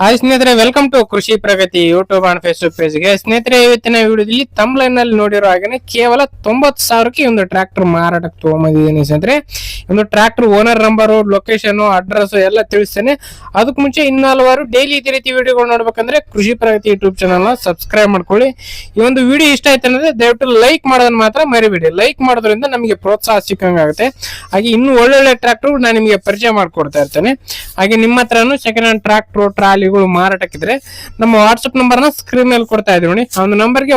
Hi ಸ್ನೇಹಿತರೆ welcome to Krishi Pragati YouTube and Facebook ಪೇಜ್ಗೆ ಸ್ನೇಹಿತರೆ, ಇವತ್ತಿನ ವಿಡಿಯೋದಲ್ಲಿ ತಮ್ಲೈನ್ ಅಲ್ಲಿ ನೋಡಿರೋ ಹಾಗೆ ಕೇವಲ ತೊಂಬತ್ತು ಸಾವಿರಕ್ಕೆ ಒಂದು ಟ್ರ್ಯಾಕ್ಟರ್ ಮಾರಾಟಕ್ಕೆ ತಗೊಂಬಂದಿದ್ದೀನಿ ಸ್ನೇಹಿತರೆ. ಒಂದು tractor owner number location address ಎಲ್ಲ ತಿಳಿಸ್ತೇನೆ. ಅದಕ್ಕೆ ಮುಂಚೆ ಇನ್ನು ಹಲವಾರು ಡೈಲಿ ಇದೇ ರೀತಿ ವಿಡಿಯೋಗಳು ನೋಡ್ಬೇಕಂದ್ರೆ ಕೃಷಿ ಪ್ರಗತಿ ಯೂಟ್ಯೂಬ್ ಚಾನಲ್ನ ಸಬ್ಸ್ಕ್ರೈಬ್ ಮಾಡ್ಕೊಳ್ಳಿ. ಈ ಒಂದು ವಿಡಿಯೋ ಇಷ್ಟ ಆಯ್ತು ಅಂದ್ರೆ ದಯವಿಟ್ಟು ಲೈಕ್ ಮಾಡೋದನ್ನ ಮಾತ್ರ ಮರಿಬೇಡಿ. ಲೈಕ್ ಮಾಡೋದ್ರಿಂದ ನಮಗೆ ಪ್ರೋತ್ಸಾಹ ಸಿಕ್ಕಂಗಾಗುತ್ತೆ. ಹಾಗೆ ಇನ್ನು ಒಳ್ಳೊಳ್ಳೆ ಟ್ರ್ಯಾಕ್ಟರ್ ನಾನು ನಿಮಗೆ ಪರಿಚಯ ಮಾಡಿಕೊಡ್ತಾ ಇರ್ತೇನೆ. ಹಾಗೆ ನಿಮ್ಮ ಹತ್ರನೂ ಸೆಕೆಂಡ್ ಹ್ಯಾಂಡ್ ಟ್ರಾಕ್ಟರ್ ಟ್ರಾಲಿಗಳು ಮಾರಾಟಕ್ಕಿದ್ರೆ ನಮ್ಮ ವಾಟ್ಸ್ಆಪ್ ನಂಬರ್ನ ಸ್ಕ್ರೀನ್ನಲ್ಲಿ ಕೊಡ್ತಾ ಇದ್ದೀವಿ ನೋಡಿ. ಆ ಒಂದು ನಂಬರ್ಗೆ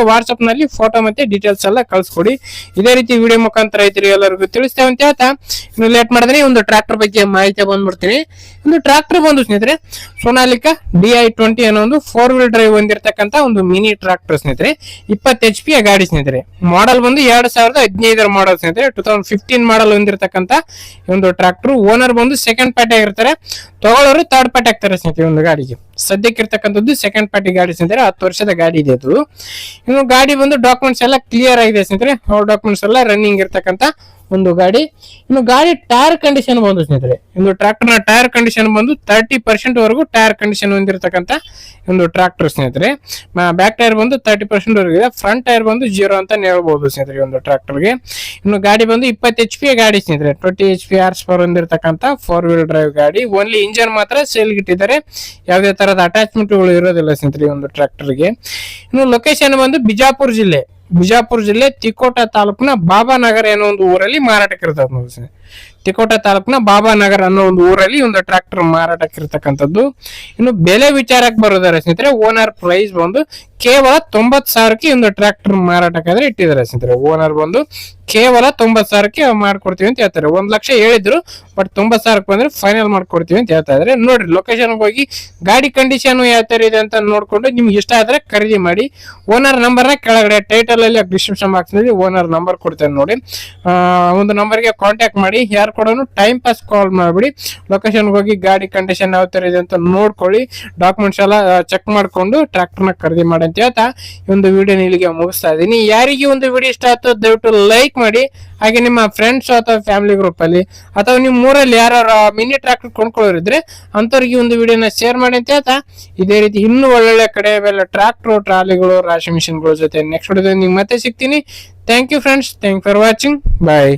ನಲ್ಲಿ ಫೋಟೋ ಮತ್ತೆ ಡೀಟೇಲ್ಸ್ ಎಲ್ಲ ಕಳ್ಸಿಕೊಡಿ. ಇದೇ ರೀತಿ ವಿಡಿಯೋ ಮುಖಾಂತರ ರೈತರು ಎಲ್ಲರಿಗೂ ತಿಳಿಸ್ತೇವೆ ಅಂತ ಹೇಳ್ತಾ ಇನ್ನು ಲೇಟ್ ಮಾಡಿದ್ರೆ ಒಂದು ಟ್ರಾಕ್ಟರ್ ಬಗ್ಗೆ ಮಾಹಿತಿ ಬಂದ್ಬಿಡ್ತೀನಿ. ಒಂದು ಟ್ರಾಕ್ಟರ್ ಬಂದು ಸ್ನೇಹಿತರೆ ಸೋನಾಲಿಕಾ ಡಿ ಐ ಟ್ವೆಂಟಿ ಅನ್ನೋ ಒಂದು ಫೋರ್ ವೀಲ್ ಡ್ರೈವ್ ಹೊಂದಿರತಕ್ಕಂತ ಒಂದು ಮಿನಿ ಟ್ರಾಕ್ಟರ್ ಸ್ನೇಹಿತರೆ, ಇಪ್ಪತ್ತು ಎಚ್ ಪಿ ಗಾಡಿ ಸ್ನೇಹಿತರೆ. ಮಾಡೆಲ್ ಬಂದು ಎರಡ್ ಸಾವಿರದ ಹದಿನೈದರ ಮಾಡೆಲ್ ಸ್ನೇಹಿತರೆ. ಟೂ ತೌಸಂಡ್ ಫಿಫ್ಟೀನ್ ಮಾಡಲ್ ಹೊಂದಿರತಕ್ಕಂತ ಒಂದು ಟ್ರಾಕ್ಟರ್ ಓನರ್ ಬಂದು ಸೆಕೆಂಡ್ ಪಾರ್ಟಿ ಆಗಿರ್ತಾರೆ. ತಗೊಳ್ಳೋರು ಥರ್ಡ್ ಪಾರ್ಟಿ ಆಗ್ತಾರೆ ಸ್ನೇಹಿತರೆ ಒಂದು ಗಾಡಿಗೆ. ಸದ್ಯಕ್ಕೆ ಇರ್ತಕ್ಕಂಥದ್ದು ಸೆಕೆಂಡ್ ಪಾರ್ಟಿ ಗಾಡಿ ಸ್ನೇಹಿತರೆ ಹತ್ತು ವರ್ಷದ ಗಾಡಿ ಇದೆ ಅದು. ಇನ್ನು ಗಾಡಿ ಬಂದು ಡಾಕ್ಯುಮೆಂಟ್ಸ್ ಎಲ್ಲ ಕ್ಲಿಯರ್ ಆಗಿದೆ ಸ್ನೇಹಿತರೆ ಅವ್ರ ಡಾಕ್ಯುಮೆಂಟ್ಸ್ ಎಲ್ಲ ರನ್ನಿಂಗ್ ಇರ್ತಕ್ಕಂಥ ಒಂದು ಗಾಡಿ. ಇನ್ನು ಗಾಡಿ ಟೈರ್ ಕಂಡೀಷನ್ ಬಂದು ಸ್ನೇಹಿತರೆ, ಒಂದು ಟ್ರಾಕ್ಟರ್ನ ಟೈರ್ ಕಂಡೀಷನ್ ಬಂದು ತರ್ಟಿ ಪರ್ಸೆಂಟ್ ವರೆಗೂ ಟೈರ್ ಕಂಡೀಷನ್ ಹೊಂದಿರತಕ್ಕಂತ ಒಂದು ಟ್ರಾಕ್ಟರ್ ಸ್ನೇಹಿತರೆ. ಬ್ಯಾಕ್ ಟೈರ್ ಬಂದು ತರ್ಟಿ ಪರ್ಸೆಂಟ್ ವರೆಗೂ ಇದೆ. ಫ್ರಂಟ್ ಟೈರ್ ಬಂದು ಜೀರೋ ಅಂತ ಹೇಳ್ಬೋದು ಸ್ನೇಹಿತರೆ ಒಂದು ಟ್ರಾಕ್ಟರ್ಗೆ ಇನ್ನು ಗಾಡಿ ಬಂದು ಇಪ್ಪತ್ತು ಎಚ್ ಪಿ ಗಾಡಿ ಸ್ನೇಹಿತರೆ. Twenty H P horse power ಹೊಂದಿರತಕ್ಕಂಥ ಫೋರ್ ವೀಲ್ ಡ್ರೈವ್ ಗಾಡಿ. ಓನ್ಲಿ ಇಂಜನ್ ಮಾತ್ರ ಸೇಲ್ ಇಟ್ಟಿದ್ದಾರೆ. ಯಾವುದೇ ತರಹದ ಅಟ್ಯಾಚ್ಮೆಂಟ್ಗಳು ಇರೋದಿಲ್ಲ ಸ್ನೇಹಿತರೆ ಒಂದು ಟ್ರಾಕ್ಟರ್ಗೆ ಇನ್ನು ಲೊಕೇಶನ್ ಬಂದು ಬಿಜಾಪುರ ಜಿಲ್ಲೆ. ಬಿಜಾಪುರ ಜಿಲ್ಲೆ ತಿಕೋಟ ತಾಲೂಕಿನ ಬಾಬಾನಗರ ಅನ್ನೋ ಒಂದು ಊರಲ್ಲಿ ಮಾರಾಟಕ್ಕೆ ಇರ್ತದೆ ನೋಡಿ. ತಿಕೋಟ ತಾಲೂಕಿನ ಬಾಬಾನಗರ ಅನ್ನೋ ಒಂದು ಊರಲ್ಲಿ ಒಂದು ಟ್ರಾಕ್ಟರ್ ಮಾರಾಟಕ್ಕೆ ಇರ್ತಕ್ಕಂಥದ್ದು. ಇನ್ನು ಬೆಲೆ ವಿಚಾರಕ್ಕೆ ಬರೋದಾರೆ ಸ್ನೇಹಿತರೆ, ಓನರ್ ಪ್ರೈಸ್ ಬಂದು ಕೇವಲ ತೊಂಬತ್ ಸಾವಿರಕ್ಕೆ ಒಂದು ಟ್ರಾಕ್ಟರ್ ಮಾರಾಟಕ್ಕಾದ್ರೆ ಇಟ್ಟಿದ್ದಾರೆ ಸ್ನೇಹಿತರೆ. ಓನರ್ ಬಂದು ಕೇವಲ ತೊಂಬತ್ ಸಾವಿರಕ್ಕೆ ಮಾಡ್ಕೊಡ್ತೀವಿ ಅಂತ ಹೇಳ್ತಾರೆ. ಒಂದ್ ಲಕ್ಷ ಹೇಳಿದ್ರು ಬಟ್ ತುಂಬಾ ಸಾವಿರಕ್ಕೆ ಬಂದ್ರೆ ಫೈನಲ್ ಮಾಡ್ಕೊಡ್ತೀವಿ ಅಂತ ಹೇಳ್ತಾ ಇದ್ರೆ. ನೋಡ್ರಿ ಲೊಕೇಶನ್ ಹೋಗಿ ಗಾಡಿ ಕಂಡೀಷನ್ ಯಾವ ತರ ಇದೆ ಅಂತ ನೋಡ್ಕೊಂಡು ನಿಮ್ಗೆ ಇಷ್ಟ ಆದ್ರೆ ಖರೀದಿ ಮಾಡಿ. ಓನರ್ ನಂಬರ್ನ ಕೆಳಗಡೆ ಟೈಟಲ್ ಅಲ್ಲಿ ಡಿಸ್ಕ್ರಿಪ್ಷನ್ ಬಾಕ್ಸ್ನಲ್ಲಿ ಓನರ್ ನಂಬರ್ ಕೊಡ್ತೇನೆ ನೋಡಿ. ಒಂದು ಒಂದು ನಂಬರ್ಗೆ ಕಾಂಟ್ಯಾಕ್ಟ್ ಮಾಡಿ, ಯಾರು ಕೂಡ ಟೈಮ್ ಪಾಸ್ ಕಾಲ್ ಮಾಡ್ಬಿಡಿ. ಲೊಕೇಶನ್ ಹೋಗಿ ಗಾಡಿ ಕಂಡೀಷನ್ ಯಾವ ತರ ಇದೆ ಅಂತ ನೋಡ್ಕೊಳ್ಳಿ. ಡಾಕ್ಯುಮೆಂಟ್ಸ್ ಎಲ್ಲ ಚೆಕ್ ಮಾಡ್ಕೊಂಡು ಟ್ರಾಕ್ಟರ್ನ ಖರೀದಿ ಮಾಡಿ ಅಂತ ಹೇಳ್ತಾ ಈ ಒಂದು ವಿಡಿಯೋ ಇಲ್ಲಿಗೆ ಮುಗಿಸ್ತಾ ಇದೀನಿ ಯಾರಿಗೆ ಒಂದು ವಿಡಿಯೋ ಇಷ್ಟ ಆಯ್ತು ದಯವಿಟ್ಟು ಲೈಕ್ ಮಾಡಿ. ಹಾಗೆ ನಿಮ್ಮ ಫ್ರೆಂಡ್ಸ್ ಅಥವಾ ಫ್ಯಾಮಿಲಿ ಗ್ರೂಪ್ ಅಲ್ಲಿ, ಅಥವಾ ನಿಮ್ಮ ಊರಲ್ಲಿ ಯಾರು ಮಿನಿ ಟ್ರಾಕ್ಟರ್ ಕೊಂಡ್ಕೊಳ್ಳೋರಿದ್ರೆ ಅಂತವ್ರಿಗೆ ಒಂದು ವಿಡಿಯೋನ ಶೇರ್ ಮಾಡಿ ಅಂತ ಹೇಳ್ತಾ, ಇದೇ ರೀತಿ ಇನ್ನೂ ಒಳ್ಳೊಳ್ಳೆ ಕಡೆ ಇವೆಲ್ಲ ಟ್ರಾಕ್ಟ್ರು ಟ್ರಾಲಿಗಳು ರಾಶಿ ಮಿಷಿನ್ಗಳ ಜೊತೆ ನೆಕ್ಸ್ಟ್ ವಿಡಿಯೋದಲ್ಲಿ ನಿಮ್ಗೆ ಮತ್ತೆ ಸಿಗ್ತೀನಿ. Thank you friends thank for watching bye